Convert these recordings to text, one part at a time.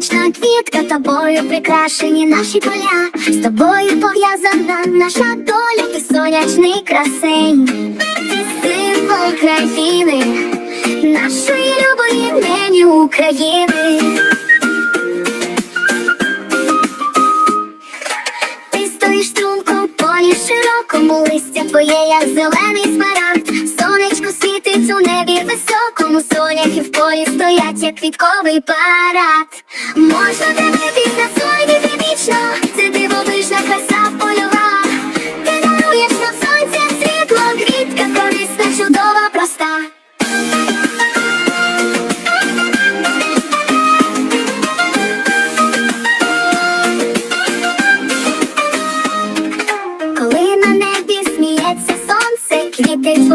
сонячна квітка, тобою прикрашені наші поля. З тобою пов'язана наша доля, ти сонячний красень, ти символ країни, нашої любої нені України. Широкому, листя твоє, як зелений смарагд. Сонечко світить у небі високому, соняхи в полі стоять, як квітковий парад. Можна тебе на сонці вічно,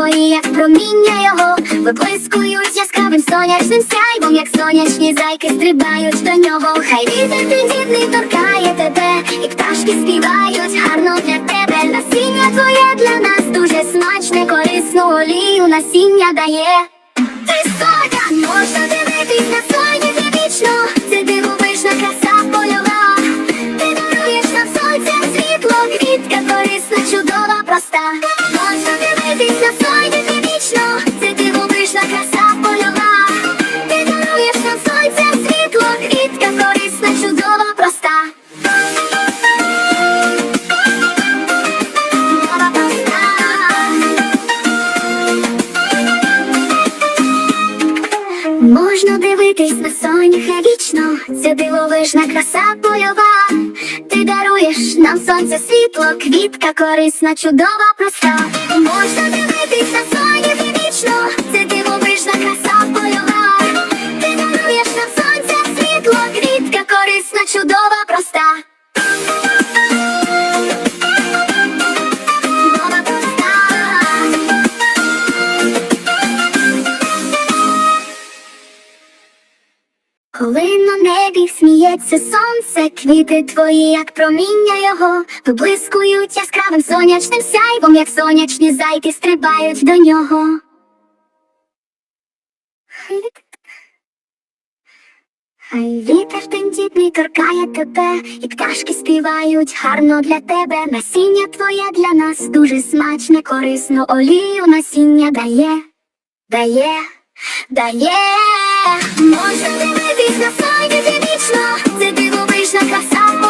твої, як проміння його, виблискують яскравим сонячним сяйвом, як сонячні зайки стрибають до нього. Хай вітер тендітний торкає тебе, і пташки співають гарно для тебе. Насіння твоє для нас дуже смачне, корисну олію насіння дає. Ти соня, можна дивитись на сонці вічно, це дивовижна краса польова. Ти даруєш нам сонця світло, квітка корисна, чудова, проста. Можна дивитись на сонці Можна дивитись на соняхи вічно, це дивовижна краса польова. Ти даруєш нам сонце світло, квітка корисна, чудова, проста. Коли на небі сміється сонце, квіти твої, як проміння його, виблискують яскравим сонячним сяйвом, як сонячні зайки стрибають до нього. Хай вітер тендітний торкає тебе, і пташки співають гарно для тебе. Насіння твоє для нас дуже смачне, корисно олію насіння дає, дає, дає. Можна дивитись на сонці вічно, це дивовижна краса